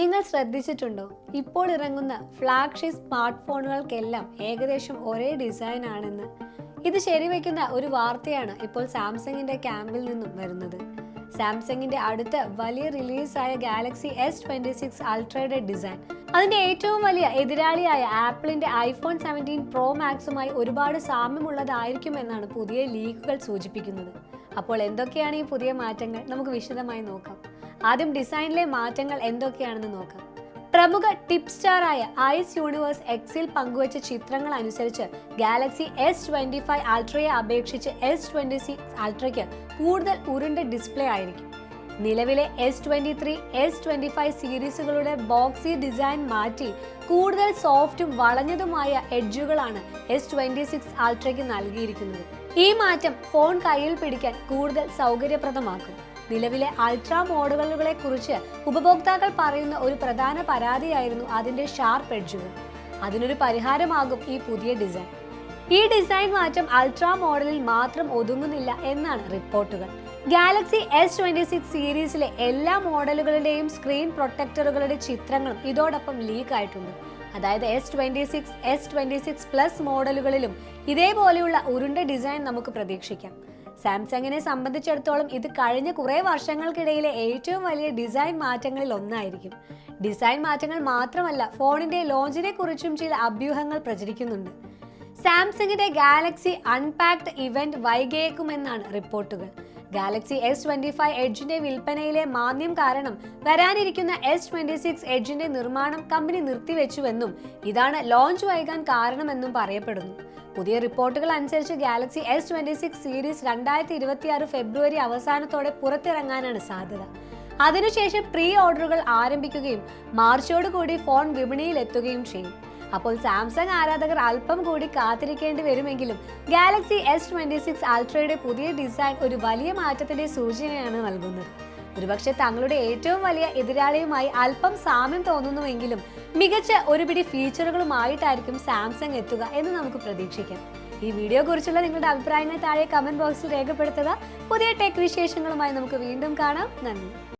നിങ്ങൾ ശ്രദ്ധിച്ചിട്ടുണ്ടോ? ഇപ്പോൾ ഇറങ്ങുന്ന ഫ്ലാഗ്ഷിപ്പ് സ്മാർട്ട് ഫോണുകൾക്കെല്ലാം ഏകദേശം ഒരേ ഡിസൈൻ ആണെന്ന്. ഇത് ശരിവയ്ക്കുന്ന ഒരു വാർത്തയാണ് ഇപ്പോൾ സാംസങ്ങിന്റെ ക്യാമ്പിൽ നിന്നും വരുന്നത്. സാംസങ്ങിന്റെ അടുത്ത വലിയ റിലീസായ ഗാലക്സി എസ് ട്വന്റി സിക്സ് അൾട്രയുടെ ഡിസൈൻ. അതിന്റെ ഏറ്റവും വലിയ എതിരാളിയായ ആപ്പിളിന്റെ ഐഫോൺ സെവന്റീൻ പ്രോ മാക്സുമായി ഒരുപാട് സാമ്യമുള്ളതായിരിക്കുമെന്നാണ് പുതിയ ലീക്കുകൾ സൂചിപ്പിക്കുന്നത്. അപ്പോൾ എന്തൊക്കെയാണ് ഈ പുതിയ മാറ്റങ്ങൾ? നമുക്ക് വിശദമായി നോക്കാം. ആദ്യം ഡിസൈനിലെ മാറ്റങ്ങൾ എന്തൊക്കെയാണെന്ന് നോക്കാം. പ്രമുഖ ടിപ്പ് സ്റ്റാറായ ഐസ് യൂണിവേഴ്സ് എക്സിൽ പങ്കുവച്ച ചിത്രങ്ങൾ അനുസരിച്ച് ഗാലക്സി എസ് ട്വന്റി ഫൈവ് അൾട്രയെ അപേക്ഷിച്ച് എസ് ട്വന്റി സിക്സ് അൾട്രയ്ക്ക് കൂടുതൽ ഉരുണ്ട ഡിസ്പ്ലേ ആയിരിക്കും. നിലവിലെ S twenty three S twenty five സീരീസുകളുടെ boxy design മാറ്റി കൂടുതൽ സോഫ്റ്റും വളഞ്ഞതുമായ എഡ്ജുകളാണ് എസ് ട്വന്റി സിക്സ് അൾട്രയ്ക്ക് നൽകിയിരിക്കുന്നത്. ഈ മാറ്റം ഫോൺ കയ്യിൽ പിടിക്കാൻ കൂടുതൽ സൗകര്യപ്രദമാക്കും. നിലവിലെ അൾട്രാ മോഡലുകളെ കുറിച്ച് ഉപഭോക്താക്കൾ പറയുന്ന ഒരു പ്രധാന പരാതിയായിരുന്നു അതിന്റെ ഷാർപ്പ് എഡ്ജുകൾ. അതിനൊരു പരിഹാരമാകും ഈ പുതിയ ഡിസൈൻ. ഈ ഡിസൈൻ മാറ്റം അൾട്രാ മോഡലിൽ മാത്രം ഒതുങ്ങുന്നില്ല എന്നാണ് റിപ്പോർട്ടുകൾ. ഗാലക്സി എസ് ട്വന്റി സിക്സ് സീരീസിലെ എല്ലാ മോഡലുകളുടെയും സ്ക്രീൻ പ്രൊട്ടക്ടറുകളുടെ ചിത്രങ്ങളും ഇതോടൊപ്പം ലീക്ക് ആയിട്ടുണ്ട് അതായത് S twenty six S twenty six plus മോഡലുകളിലും ഇതേപോലെയുള്ള ഉരുണ്ട ഡിസൈൻ നമുക്ക് പ്രതീക്ഷിക്കാം. സാംസങ്ങിനെ സംബന്ധിച്ചിടത്തോളം ഇത് കഴിഞ്ഞ കുറേ വർഷങ്ങൾക്കിടയിലെ ഏറ്റവും വലിയ ഡിസൈൻ മാറ്റങ്ങളിൽ ഒന്നായിരിക്കും. ഡിസൈൻ മാറ്റങ്ങൾ മാത്രമല്ല ഫോണിന്റെ ലോഞ്ചിനെ കുറിച്ചും ചില അഭ്യൂഹങ്ങൾ പ്രചരിക്കുന്നുണ്ട്. സാംസങ്ങിന്റെ ഗാലക്സി അൺപാക്ഡ് ഇവന്റ് വൈകിയേക്കുമെന്നാണ് റിപ്പോർട്ടുകൾ. ഗാലക്സി എസ് ട്വന്റി ഫൈവ് എഡ്ജിന്റെ വിൽപ്പനയിലെ മാന്ദ്യം കാരണം വരാനിരിക്കുന്ന എസ് ട്വന്റി സിക്സ് എഡ്ജിന്റെ നിർമ്മാണം കമ്പനി നിർത്തിവെച്ചുവെന്നും ഇതാണ് ലോഞ്ച് വൈകാൻ കാരണമെന്നും പറയപ്പെടുന്നു. പുതിയ റിപ്പോർട്ടുകൾ അനുസരിച്ച് Galaxy S twenty six series രണ്ടായിരത്തി ഇരുപത്തിയാറ് ഫെബ്രുവരി അവസാനത്തോടെ പുറത്തിറങ്ങാനാണ് സാധ്യത. അതിനുശേഷം പ്രീ ഓർഡറുകൾ ആരംഭിക്കുകയും മാർച്ചോടുകൂടി ഫോൺ വിപണിയിൽ എത്തുകയും ചെയ്യും. അപ്പോൾ സാംസങ് ആരാധകർ അല്പം കൂടി കാത്തിരിക്കേണ്ടി വരുമെങ്കിലും ഗാലക്സി എസ് ട്വന്റി സിക്സ് അൾട്രയുടെ പുതിയ ഡിസൈൻ ഒരു വലിയ മാറ്റത്തിന്റെ സൂചനയാണ് നൽകുന്നത്. ഒരുപക്ഷെ തങ്ങളുടെ ഏറ്റവും വലിയ എതിരാളിയുമായി അല്പം സാമ്യം തോന്നുന്നുവെങ്കിലും മികച്ച ഒരുപിടി ഫീച്ചറുകളുമായിട്ടായിരിക്കും സാംസങ് എത്തുക എന്ന് നമുക്ക് പ്രതീക്ഷിക്കാം. ഈ വീഡിയോ കുറിച്ചുള്ള നിങ്ങളുടെ അഭിപ്രായങ്ങൾ താഴെ കമന്റ് ബോക്സിൽ രേഖപ്പെടുത്തുക. പുതിയ ടെക് വിശേഷങ്ങളുമായി നമുക്ക് വീണ്ടും കാണാം. നന്ദി.